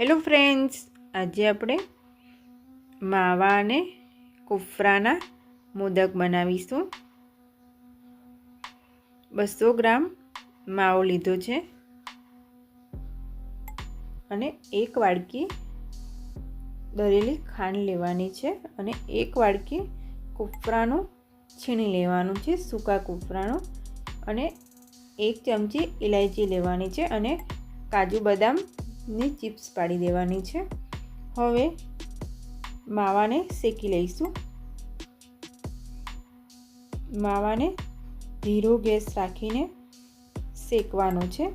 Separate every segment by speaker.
Speaker 1: Hello friends આજે આપણે માવા અને કોફરાના મોદક બનાવીશું. બસો ગ્રામ માવો લીધો છે. અને એક વાડકી દરેલી ખાંડ લેવાની છે અને એક વાડકી કોફરાનું છીણી લેવાનું છે, સૂકા કોફરાનું. અને એક ચમચી ઇલાયચી લેવાની છે અને કાજુ બદામની ચિપ્સ પાડી દેવાની છે. હવે માવાને શેકી લઈશું. માવાને ધીરો ગેસ રાખીને શેકવાનો છે.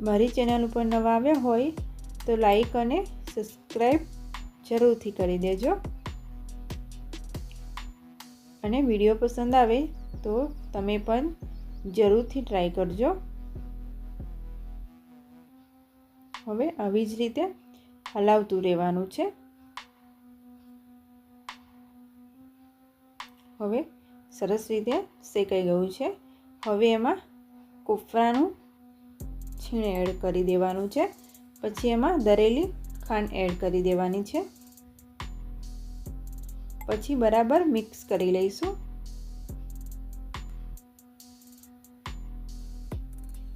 Speaker 1: મારી ચેનલ ઉપર નવા આવ્યા હોય તો લાઈક અને સબસ્ક્રાઈબ જરૂરથી કરી દેજો. અને વીડિયો પસંદ આવે તો તમે પણ જરૂરથી ટ્રાય કરજો. હવે આવી જ રીતે હલાવતું રહેવાનું છે. હવે સરસ રીતે શેકાઈ ગયું છે. હવે એમાં કોફરાનું છીણ એડ કરી દેવાનું છે. પછી એમાં દરેલી ખાંડ એડ કરી દેવાની છે. પછી બરાબર મિક્સ કરી લઈશું.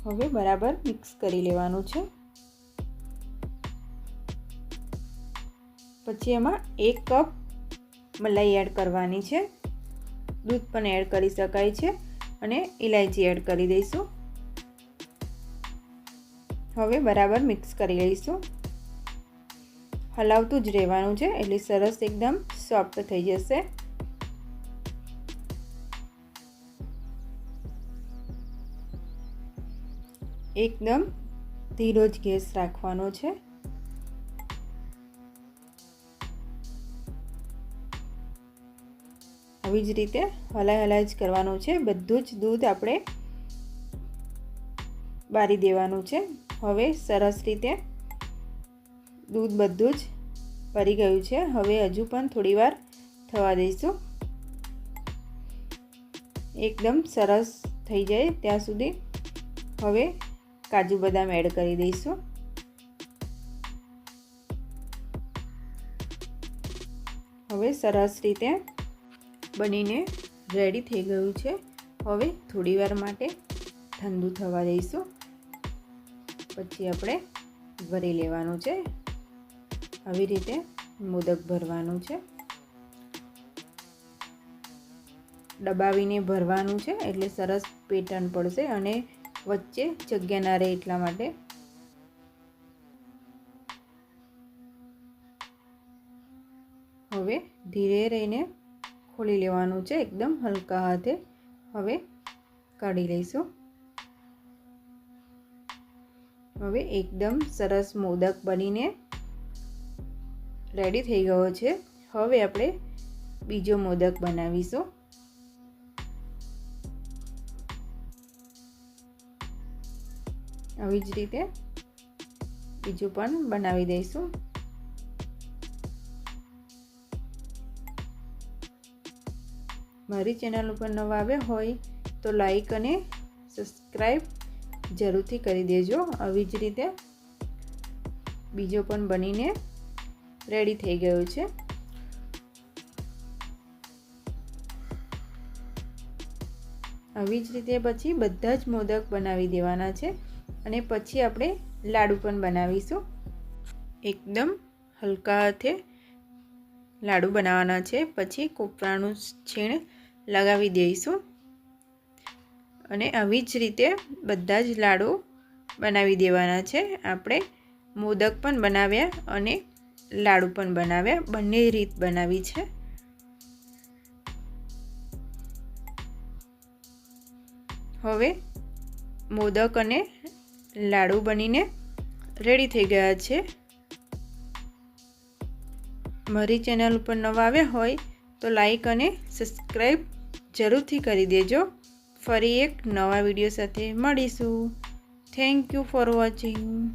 Speaker 1: હવે બરાબર મિક્સ કરી લેવાનું છે. પછી એમાં એક કપ મલાઈ એડ કરવાની છે. દૂધ પણ એડ કરી શકાય છે અને ઇલાયચી એડ કરી દઈશું. હવે બરાબર મિક્સ કરી લઈશું. હલાવતું જ રહેવાનું છે એટલે સરસ એકદમ સોફ્ટ થઈ જશે. એકદમ ધીરો જ ગેસ રાખવાનો છે. આવી જ રીતે હલાય હલાય જ કરવાનું છે. બધું જ દૂધ આપણે બારી દેવાનું છે. હવે સરસ રીતે દૂધ બધું જ ભરી ગયું છે. હવે હજુ પણ થોડી વાર થવા દઈશું. એકદમ સરસ થઈ જાય ત્યાં સુધી. હવે કાજુ બદામ એડ કરી દઈશું. હવે સરસ રીતે બનીને રેડી થઈ ગયું છે. હવે થોડીવાર માટે ઠંડુ થવા દઈશું. પછી આપણે ભરી લેવાનું છે. આવી રીતે મોદક ભરવાનું છે. દબાવીને ભરવાનું છે એટલે સરસ પેટર્ન પડશે અને વચ્ચે જગ્યા ના રહે એટલા માટે. હવે ધીરે રહીને ખોલી લેવાનું છે એકદમ હલકા હાથે. હવે કાઢી લઈશું. હવે એકદમ સરસ મોદક બનીને રેડી થઈ ગયો છે. હવે આપણે બીજો મોદક બનાવીશું. આવી જ રીતે બીજું પણ બનાવી દઈશું. મારી ચેનલ ઉપર નવા આવ્યા હોય તો લાઈક અને સબસ્ક્રાઈબ જરૂરથી કરી દેજો. આવી જ રીતે બીજો પણ બનીને રેડી થઈ ગયો છે. આવી જ રીતે પછી બધા જ મોદક બનાવી દેવાના છે અને પછી આપણે લાડુ પણ બનાવીશું. એકદમ હલકા હાથે લાડુ બનાવવાના છે. પછી કોપરાનું છીણ લગાવી દઈશું. અને આવી જ રીતે બધા જ લાડુ બનાવી દેવાના છે. આપણે મોદક પણ બનાવ્યા અને લાડુ પણ બનાવ્યા. બંને રીત બનાવી છે. હવે મોદક અને લાડુ બનીને રેડી થઈ ગયા છે. મારી ચેનલ ઉપર નવા આવ્યા હોય તો લાઈક અને સબસ્ક્રાઈબ જરૂરથી કરી દેજો. ફરી એક નવા વીડિયો સાથે મળીશું. Thank you for watching